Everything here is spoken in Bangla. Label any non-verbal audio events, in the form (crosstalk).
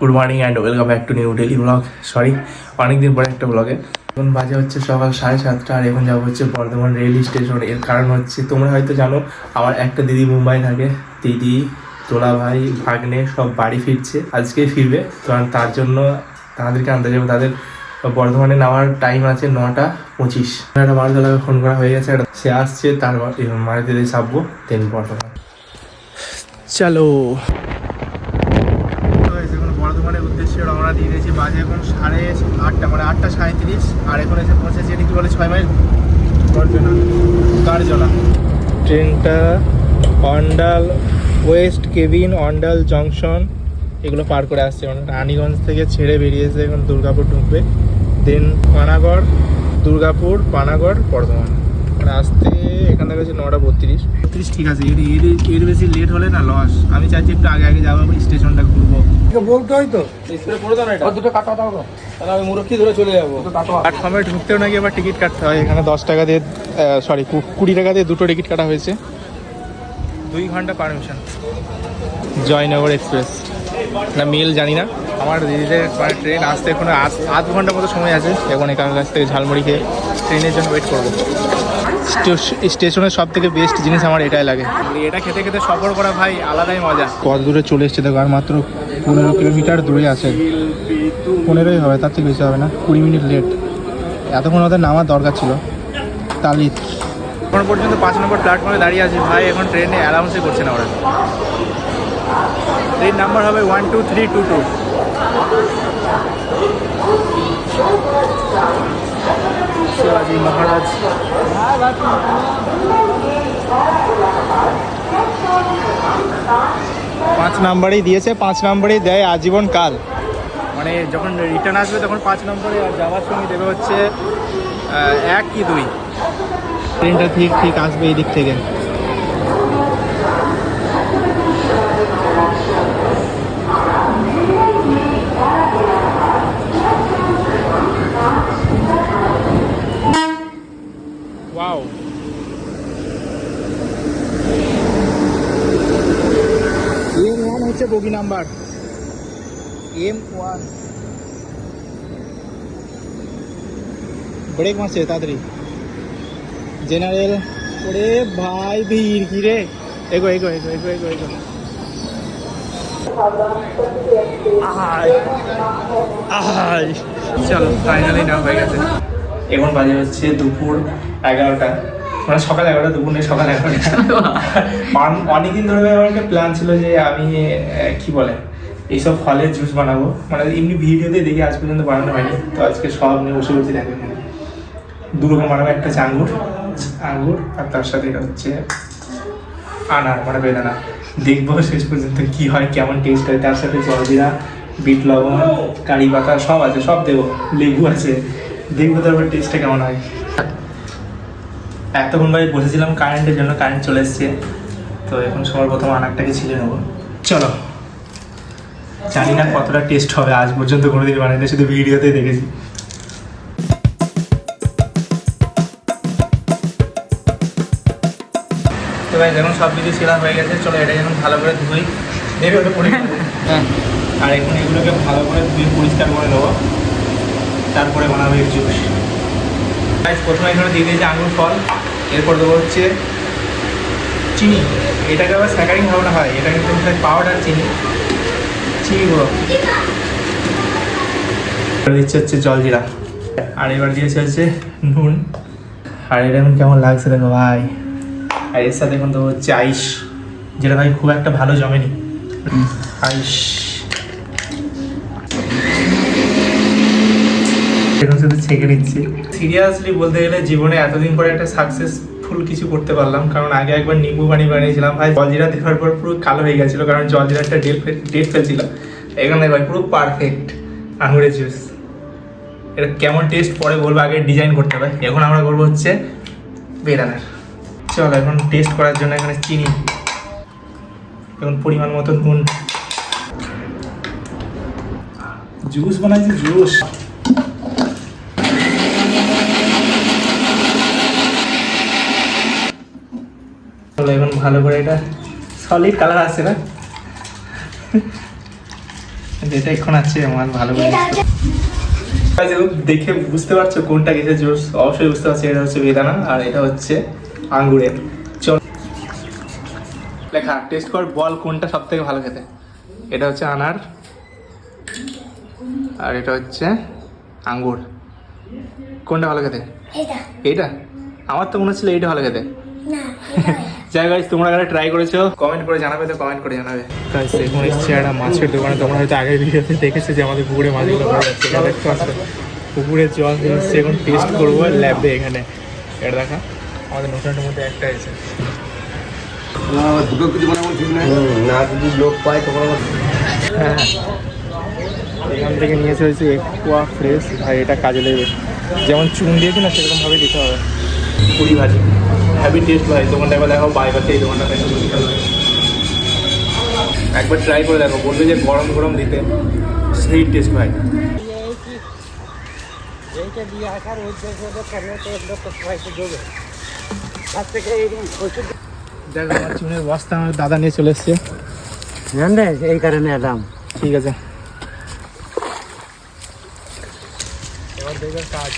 Good morning and welcome back to new daily blog sorry অনেকদিন পরে একটা ব্লগে এখন বাজে হচ্ছে সকাল সাড়ে সাতটা আর এখন যাব হচ্ছে বর্ধমান রেল স্টেশনের কারণ হচ্ছে, তোমরা হয়তো জানো, আমার একটা দিদি মুম্বাই থাকে। দিদি, তোলা ভাই, ভাগ্নে, সব বাড়ি ফিরছে। আজকে ফিরবে আর তার জন্য তাদেরকে আনতে যাব। তাদের বর্ধমানে নামার টাইম আছে নটা পঁচিশ। একটা মারুতলাকে ফোন করা হয়ে গেছে। সে আসছে তার মারুতিতে চাপবো দেন বর্ধমান। চলো এখন বর্ধমানের উদ্দেশ্যে রওনা দিয়ে দিয়েছি। বাজে এখন সাড়ে আটটা মানে আটটা সাঁত্রিশ আর এখন এসে পৌঁছেছি এটি কি বলে ছয় মাইল? গর্জনা। কারজনা ট্রেনটা Andal west cabin Andal junction এগুলো পার করে আসছে। মানে রানীগঞ্জ থেকে ছেড়ে বেরিয়েছে এখন দুর্গাপুর ঢুকবে। দেন পানাগড় দুর্গাপুর পানাগড় বর্ধমান। মানে আসতে এখান থেকে হচ্ছে নটা বত্রিশ। বত্রিশ ঠিক আছে এর এর এর বেশি লেট হলে না লস আমি চাইছি একটু আগে আগে যাব স্টেশনটা ঘুরবো। বলতে হয় তো। স্প্রে করে দাও না এটা দুটো কাটা দাও তাহলে আমি ধরে চলে যাব। প্ল্যাটফর্মে ঢুকতেও নাকি আবার টিকিট কাটতে হয় এখানে দশ টাকা দিয়ে সরি কুড়ি টাকা দিয়ে দুটো টিকিট কাটা হয়েছে। দুই ঘণ্টা পারমিশন জয়নগর এক্সপ্রেস না মেল জানি না। আমার দিদিদের মানে ট্রেন আসতে এখন আধ আধ ঘণ্টা মতো সময় আছে। এখন এখানের কাছ থেকে ঝালমুড়ি খেয়ে ট্রেনের জন্য ওয়েট করব। স্টেশনের সব থেকে বেস্ট জিনিস আমার এটাই লাগে। এটা খেতে খেতে সফর করা ভাই আলাদাই মজা। কত দূরে চলে এসছে দেখো আর মাত্র পনেরো কিলোমিটার দূরে আছে। পনেরোই হবে তার থেকে বেশি হবে না কুড়ি মিনিট লেট এতক্ষণ ওদের নামার দরকার ছিল তালিত এখন পর্যন্ত পাঁচ নম্বর প্ল্যাটফর্মে দাঁড়িয়ে আছে। ভাই এখন ট্রেনে অ্যালাউন্সই করছে না ওরা। ট্রেন নাম্বার হবে one two three two two শিবাজি মহারাজ। পাঁচ নাম্বারেই দিয়েছে পাঁচ নাম্বারেই দেয় আজীবন কাল। মানে যখন রিটার্ন আসবে তখন পাঁচ নম্বরে আর যাওয়ার সময় দেবে হচ্ছে এক কি দুই? ট্রেনটা ঠিক ঠিক আসবে এই দিক থেকে। Bogie number. M one brake মারছে তাড়াতাড়ি। জেনারেল ওরে ভাই ভিড় কি রে? এগো এগো এগো এগো এগো এগো। চলো ফাইনালি নাম হয়ে গেছে। এখন বাজে হচ্ছে দুপুর এগারোটা। মানে সকাল এগারোটা, দুপুর সকাল এগারোটা। অন- অনেকদিন ধরে আমার একটা প্ল্যান ছিল যে আমি কি বলে, এইসব ফলের জুস বানাবো। মানে এমনি ভিডিওতে দেখি, আজ পর্যন্ত বানানো হয়নি। তো আজকে সব নিয়ে বসে বসে দেখো দু রকম বানাবো একটা হচ্ছে আঙ্গুর আঙ্গুর আর তার সাথে এটা হচ্ছে আনার মানে বেদানা। দেখব শেষ পর্যন্ত কি হয়, কেমন টেস্ট হয়। তার সাথে জলজিরা, বিট লবণ, কারি পাতা সব আছে, সব দেবো। লেবু আছে। দেখব তারপর টেস্টটা কেমন হয়। এতক্ষণ ভাই বসেছিলাম কারেন্টের জন্য কারেন্ট চলে এসছে। তো এখন সবার প্রথম আনারটাকে ছিলে নেব। চলো। জানি না কতটা টেস্ট হবে আজ পর্যন্ত কোনোদিন বানাইনি শুধু ভিডিওতে দেখেছি। তো ভাই যখন সব কিছু সেরা হয়ে গেছে চলো এটা যখন ভালো করে ধুই। দেবে ওটা পরে হ্যাঁ। আর এখন এগুলোকে ভালো করে ধুয়ে পরিষ্কার করে নেব। তারপরে বানাবো এর জুস প্রথমে এখানে দিয়ে দিয়েছি আঙুর ফল, এরপর দেবো হচ্ছে চিনি। এটাকে আবার স্যাকারিং হবে না হয় এটা কিন্তু পাউডার চিনি। চিনি গুঁড়ো দিচ্ছে হচ্ছে জলজিরা আর এবার দিয়েছে হচ্ছে নুন। আর এটা এখন কেমন লাগছে দেখো ভাই। আর এর সাথে এখন দেবো হচ্ছে আইস, যেটা ভাই খুব একটা ভালো জমেনি। আইস। এখন শুধু ছেঁকে নিচ্ছি। সিরিয়াসলি বলতে গেলে জীবনে এতদিন পরে একটা সাকসেসফুল কিছু করতে পারলাম কারণ আগে একবার নিম্বু পানি বানিয়েছিলাম। ভাই জলজিরা দেওয়ার পর পুরো কালো হয়ে গেছিল কারণ জলজিরাটা ডেট ডেট ফেলছিল। এখানে ভাই পুরো পারফেক্ট আঙুরের জুস এটা কেমন টেস্ট পরে বলব আগে ডিজাইন করতে হবে। এখন আমরা করব হচ্ছে বেদানার। চল এখন টেস্ট করার জন্য এখানে চিনি। এখন পরিমাণ মতো নুন। জুস বানাইছি জুস চলো এখন ভালো করে এটা সলিড কালার আসছে না? যেটা এখন আছে আমার ভালো করে দেখে বুঝতে পারছ কোনটা কিসের জুস অবশ্যই বুঝতে পারছি এটা হচ্ছে বেদানা আর এটা হচ্ছে আঙ্গুরের। চল। লেখা টেস্ট কর বল কোনটা সব থেকে ভালো খেতে। এটা হচ্ছে আনার আর এটা হচ্ছে আঙ্গুর। কোনটা ভালো খেতে? এটা। এইটা? আমার তো মনে হচ্ছিল এইটা ভালো খেতে। (laughs) যাই গাইজ তোমরা যারা ট্রাই করেছ। কমেন্ট করে জানাবে তো কমেন্ট করে জানাবে। গাইজ এখন এসেছি একটা মাছের দোকানে তোমরা হয়তো আগের ভিডিওতে দেখেছ যে আমাদের পুকুরে মাছগুলো পড়ে যাচ্ছে এটা দেখতে পাচ্ছ? পুকুরের জল নিয়ে এখন টেস্ট করব ল্যাবে এখানে। এটা দেখা আমাদের নতুনটার মধ্যে একটা এসে দুটো কিছু মনে ঠিক নাই না যদি লোক পায় তখন আমার হ্যাঁ। এখান থেকে নিয়েছে হয়েছে একুয়া ফ্রেশ আর এটা কাজে দেবে যেমন চুন দিয়েছি না সেরকমভাবে দিতে হবে। পুরি ভাজি। হ্যাভি টেস্ট ভাই দোকানটা একবার দেখো বাইপাসে এই দোকানটা দেখো একবার ট্রাই করে দেখো বলবে যে গরম গরম দিতে সেই টেস্ট ভাই এইটা দিয়ে আসার উদ্দেশ্য হলো করলে তো দেবে তার থেকে এরকম ওষুধ দেখো আমার চুনের বস্তা আমার দাদা নিয়ে চলে এসছে। জানলে এই কারণে এলাম। ঠিক আছে। এবার দেখবে কাজ।